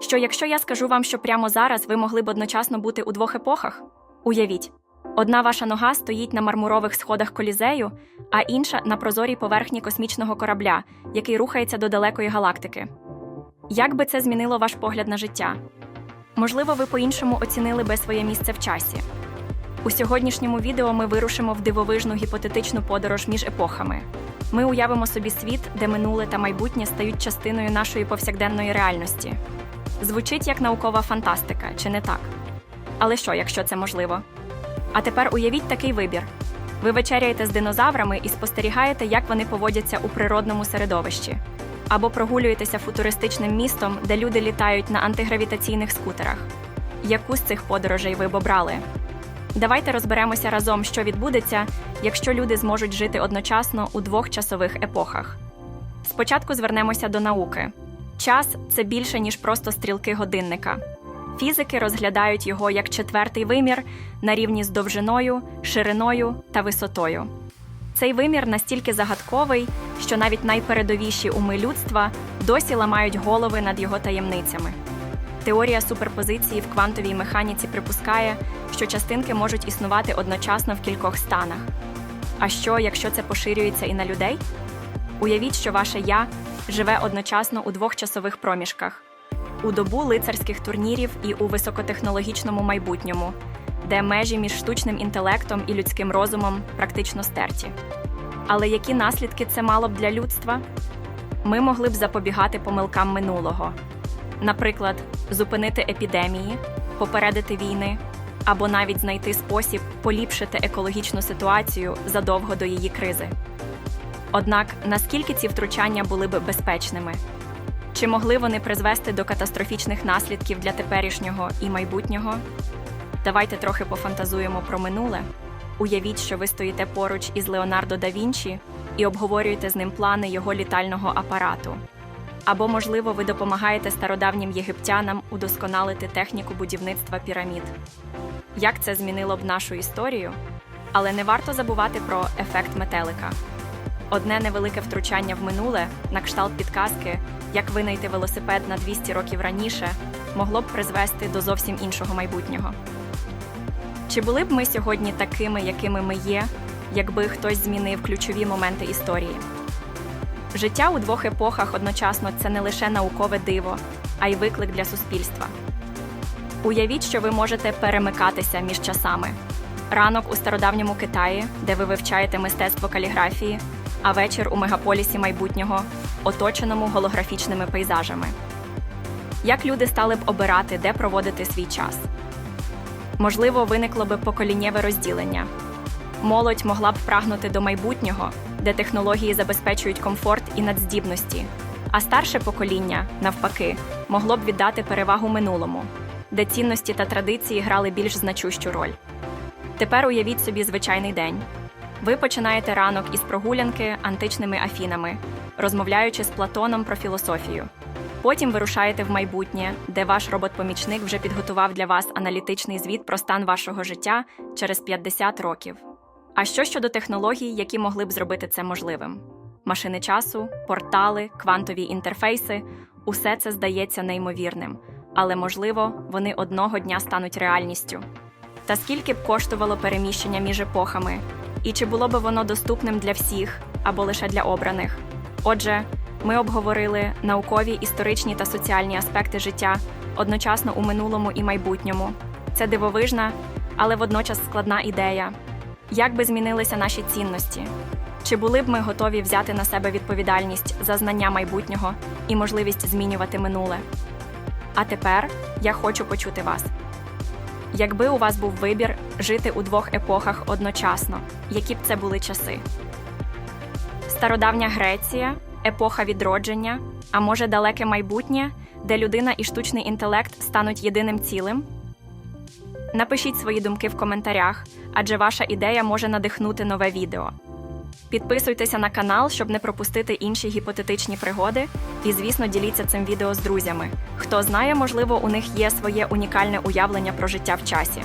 Що якщо я скажу вам, що прямо зараз ви могли б одночасно бути у двох епохах? Уявіть, одна ваша нога стоїть на мармурових сходах колізею, а інша на прозорій поверхні космічного корабля, який рухається до далекої галактики. Як би це змінило ваш погляд на життя? Можливо, ви по-іншому оцінили би своє місце в часі. У сьогоднішньому відео ми вирушимо в дивовижну гіпотетичну подорож між епохами. Ми уявимо собі світ, де минуле та майбутнє стають частиною нашої повсякденної реальності. Звучить як наукова фантастика, чи не так? Але що, якщо це можливо? А тепер уявіть такий вибір: ви вечеряєте з динозаврами і спостерігаєте, як вони поводяться у природному середовищі, або прогулюєтеся футуристичним містом, де люди літають на антигравітаційних скутерах. Яку з цих подорожей ви б обрали? Давайте розберемося разом, що відбудеться, якщо люди зможуть жити одночасно у двох часових епохах. Спочатку звернемося до науки. Час це більше, ніж просто стрілки годинника. Фізики розглядають його як четвертий вимір на рівні з довжиною, шириною та висотою. Цей вимір настільки загадковий, що навіть найпередовіші уми людства досі ламають голови над його таємницями. Теорія суперпозиції в квантовій механіці припускає, що частинки можуть існувати одночасно в кількох станах. А що, якщо це поширюється і на людей? Уявіть, що ваше я живе одночасно у двох часових проміжках: у добу лицарських турнірів і у високотехнологічному майбутньому, де межі між штучним інтелектом і людським розумом практично стерті. Але які наслідки це мало б для людства? Ми могли б запобігати помилкам минулого, наприклад, зупинити епідемії, попередити війни або навіть знайти спосіб поліпшити екологічну ситуацію задовго до її кризи. Однак наскільки ці втручання були б безпечними? Чи могли вони призвести до катастрофічних наслідків для теперішнього і майбутнього? Давайте трохи пофантазуємо про минуле. Уявіть, що ви стоїте поруч із Леонардо да Вінчі і обговорюєте з ним плани його літального апарату. Або, можливо, ви допомагаєте стародавнім єгиптянам удосконалити техніку будівництва пірамід. Як це змінило б нашу історію? Але не варто забувати про ефект метелика. Одне невелике втручання в минуле, на кшталт підказки, як винайти велосипед на 200 років раніше, могло б призвести до зовсім іншого майбутнього. Чи були б ми сьогодні такими, якими ми є, якби хтось змінив ключові моменти історії? Життя у двох епохах одночасно це не лише наукове диво, а й виклик для суспільства. Уявіть, що ви можете перемикатися між часами. Ранок у стародавньому Китаї, де ви вивчаєте мистецтво каліграфії, а вечір у мегаполісі майбутнього, оточеному голографічними пейзажами. Як люди стали б обирати, де проводити свій час? Можливо, виникло би поколіннєве розділення. Молодь могла б прагнути до майбутнього, де технології забезпечують комфорт і надздібності, а старше покоління, навпаки, могло б віддати перевагу минулому, де цінності та традиції грали більш значущу роль. Тепер уявіть собі звичайний день. Ви починаєте ранок із прогулянки античними афінами, розмовляючи з Платоном про філософію. Потім вирушаєте в майбутнє, де ваш робот-помічник вже підготував для вас аналітичний звіт про стан вашого життя через 50 років. А що щодо технологій, які могли б зробити це можливим? Машини часу, портали, квантові інтерфейси усе це здається неймовірним, але можливо, вони одного дня стануть реальністю. Та скільки б коштувало переміщення між епохами, і чи було б воно доступним для всіх або лише для обраних? Отже, ми обговорили наукові, історичні та соціальні аспекти життя одночасно у минулому і майбутньому. Це дивовижна, але водночас складна ідея. Як би змінилися наші цінності? Чи були б ми готові взяти на себе відповідальність за знання майбутнього і можливість змінювати минуле? А тепер я хочу почути вас. Якби у вас був вибір жити у двох епохах одночасно, які б це були часи? Стародавня Греція, епоха відродження, а може далеке майбутнє, де людина і штучний інтелект стануть єдиним цілим? Напишіть свої думки в коментарях, адже ваша ідея може надихнути нове відео. Підписуйтеся на канал, щоб не пропустити інші гіпотетичні пригоди, і, звісно, діліться цим відео з друзями. Хто знає, можливо, у них є своє унікальне уявлення про життя в часі.